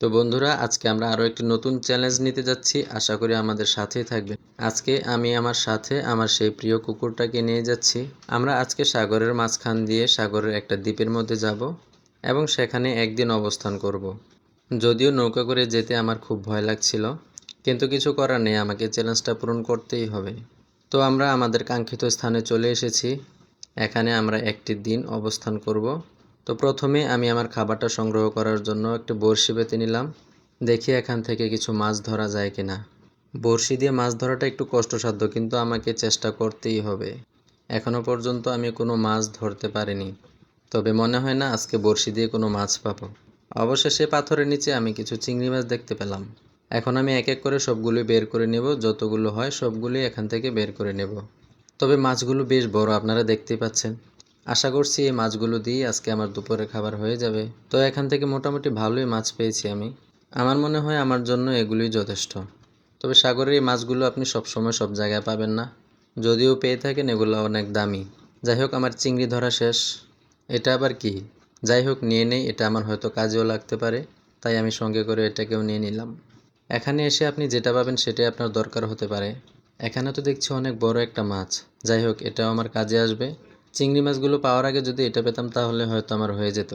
তো বন্ধুরা, আজকে আমরা আরও একটি নতুন চ্যালেঞ্জ নিতে যাচ্ছি। আশা করি আমাদের সাথেই থাকবেন। আজকে আমি আমার সাথে আমার সেই প্রিয় কুকুরটাকে নিয়ে যাচ্ছি। আমরা আজকে সাগরের মাঝখান দিয়ে সাগরের একটা দ্বীপের মধ্যে যাব এবং সেখানে একদিন অবস্থান করব। যদিও নৌকা করে যেতে আমার খুব ভয় লাগছিল, কিন্তু কিছু করার নেই, আমাকে চ্যালেঞ্জটা পূরণ করতেই হবে। তো আমরা আমাদের কাঙ্ক্ষিত স্থানে চলে এসেছি। এখানে আমরা একটি দিন অবস্থান করব। তো প্রথমে আমি আমার খাবারটা সংগ্রহ করার জন্য একটি বড়শি পেতে নিলাম। দেখি এখান থেকে কিছু মাছ ধরা যায় কিনা। বড়শি দিয়ে মাছ ধরাটা একটু কষ্টসাধ্য, কিন্তু আমাকে চেষ্টা করতেই হবে। এখনও পর্যন্ত আমি কোনো মাছ ধরতে পারিনি। তবে মনে হয় না আজকে বড়শি দিয়ে কোনো মাছ পাবো। অবশেষে পাথরের নিচে আমি কিছু চিংড়ি মাছ দেখতে পেলাম। এখন আমি এক এক করে সবগুলো বের করে নেব। যতগুলো হয় সবগুলোই এখান থেকে বের করে নেব। তবে মাছগুলো বেশ বড়, আপনারা দেখতেই পাচ্ছেন। আশা করছি এই মাছগুলো দিয়ে আজকে আমার দুপুরের খাবার হয়ে যাবে। তো এখান থেকে মোটামুটি ভালোই মাছ পেয়েছি আমি। আমার মনে হয় আমার জন্য এগুলোই যথেষ্ট। তবে সাগরের এই মাছগুলো আপনি সবসময় সব জায়গায় পাবেন না। যদিও পেয়ে থাকেন এগুলো অনেক দামি। যাই হোক, আমার চিংড়ি ধরা শেষ। এটা আবার কি? যাই হোক, নিয়ে নেই। এটা আমার হয়তো কাজেও লাগতে পারে। তাই আমি সঙ্গে করে এটাকেও নিয়ে নিলাম। এখানে এসে আপনি যেটা পাবেন সেটাই আপনার দরকার হতে পারে। এখানে তো দেখছি অনেক বড় একটা মাছ। যাই হোক, এটাও আমার কাজে আসবে। চিংড়ি মাছগুলো পাওয়ার আগে যদি এটা পেতাম তাহলে হয়তো আমার হয়ে যেত।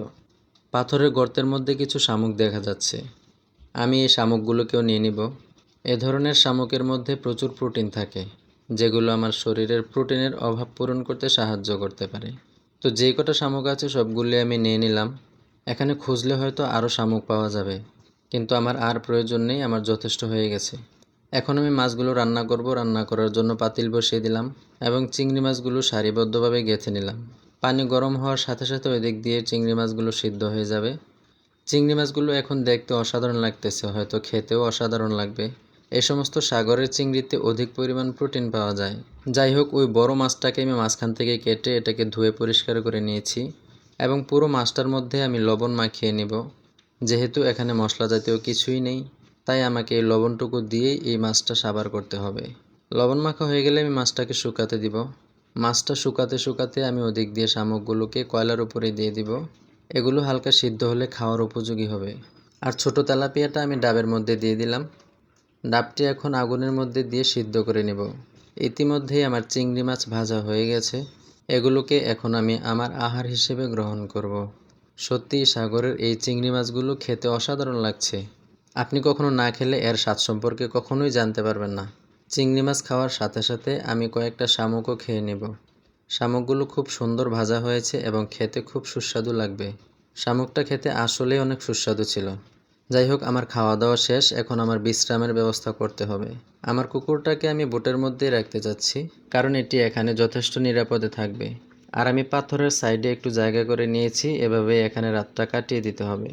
পাথরের গর্তের মধ্যে কিছু শামুক দেখা যাচ্ছে। আমি এই শামুকগুলোকেও নিয়ে নিব। এ ধরনের শামুকের মধ্যে প্রচুর প্রোটিন থাকে, যেগুলো আমার শরীরের প্রোটিনের অভাব পূরণ করতে সাহায্য করতে পারে। তো যে কটা শামুক আছে সবগুলি আমি নিয়ে নিলাম। এখানে খুঁজলে হয়তো আরও শামুক পাওয়া যাবে, কিন্তু আমার আর প্রয়োজন নেই, আমার যথেষ্ট হয়ে গেছে। এখন আমি মাছগুলো রান্না করব, রান্না করার জন্য পাতিল বসিয়ে দিলাম এবং চিংড়ি মাছগুলো সারিবদ্ধভাবে গেঁথে নিলাম। পানি গরম হওয়ার সাথে সাথে ওই দিক দিয়ে চিংড়ি মাছগুলো সিদ্ধ হয়ে যাবে। চিংড়ি মাছগুলো এখন দেখতে অসাধারণ লাগতেছে, হয়তো খেতেও অসাধারণ লাগবে। এই সমস্ত সাগরের চিংড়িতে অধিক পরিমাণ প্রোটিন পাওয়া যায়। যাই হোক, ওই বড় মাছটাকে আমি মাঝখান থেকে কেটে এটাকে ধুয়ে পরিষ্কার করে নিয়েছি এবং পুরো মাছটার মধ্যে আমি লবণ মাখিয়ে নেব। যেহেতু এখানে মশলা জাতীয় কিছুই নেই তাই আমাকে এই লবণটুকু দিয়েই এই মাছটা সাবার করতে হবে। লবণ মাখা হয়ে গেলে আমি মাছটাকে শুকাতে দিব। মাছটা শুকাতে শুকাতে আমি ওদিক দিয়ে শামুকগুলোকে কয়লার উপরে দিয়ে দিব। এগুলো হালকা সিদ্ধ হলে খাওয়ার উপযোগী হবে। আর ছোট তেলাপিয়াটা আমি ডাবের মধ্যে দিয়ে দিলাম। ডাবটি এখন আগুনের মধ্যে দিয়ে সিদ্ধ করে নেব। ইতিমধ্যেই আমার চিংড়ি মাছ ভাজা হয়ে গেছে। এগুলোকে এখন আমি আমার আহার হিসেবে গ্রহণ করব। সত্যি সাগরের এই চিংড়ি মাছগুলো খেতে অসাধারণ লাগছে। আপনি কখনো না খেলে এর স্বাদ সম্পর্কে কখনোই জানতে পারবেন না। চিংড়ি মাছ খাওয়ার সাথে সাথে আমি কয়েকটা শামুকও খেয়ে নেব। শামুকগুলো খুব সুন্দর ভাজা হয়েছে এবং খেতে খুব সুস্বাদু লাগবে। শামুকটা খেতে আসলেই অনেক সুস্বাদু ছিল। যাই হোক, আমার খাওয়া দাওয়া শেষ। এখন আমার বিশ্রামের ব্যবস্থা করতে হবে। আমার কুকুরটাকে আমি বোটের মধ্যেই রাখতে চাচ্ছি, কারণ এটি এখানে যথেষ্ট নিরাপদে থাকবে। আর আমি পাথরের সাইডে একটু জায়গা করে নিয়েছি। এভাবে এখানে রাতটা কাটিয়ে দিতে হবে।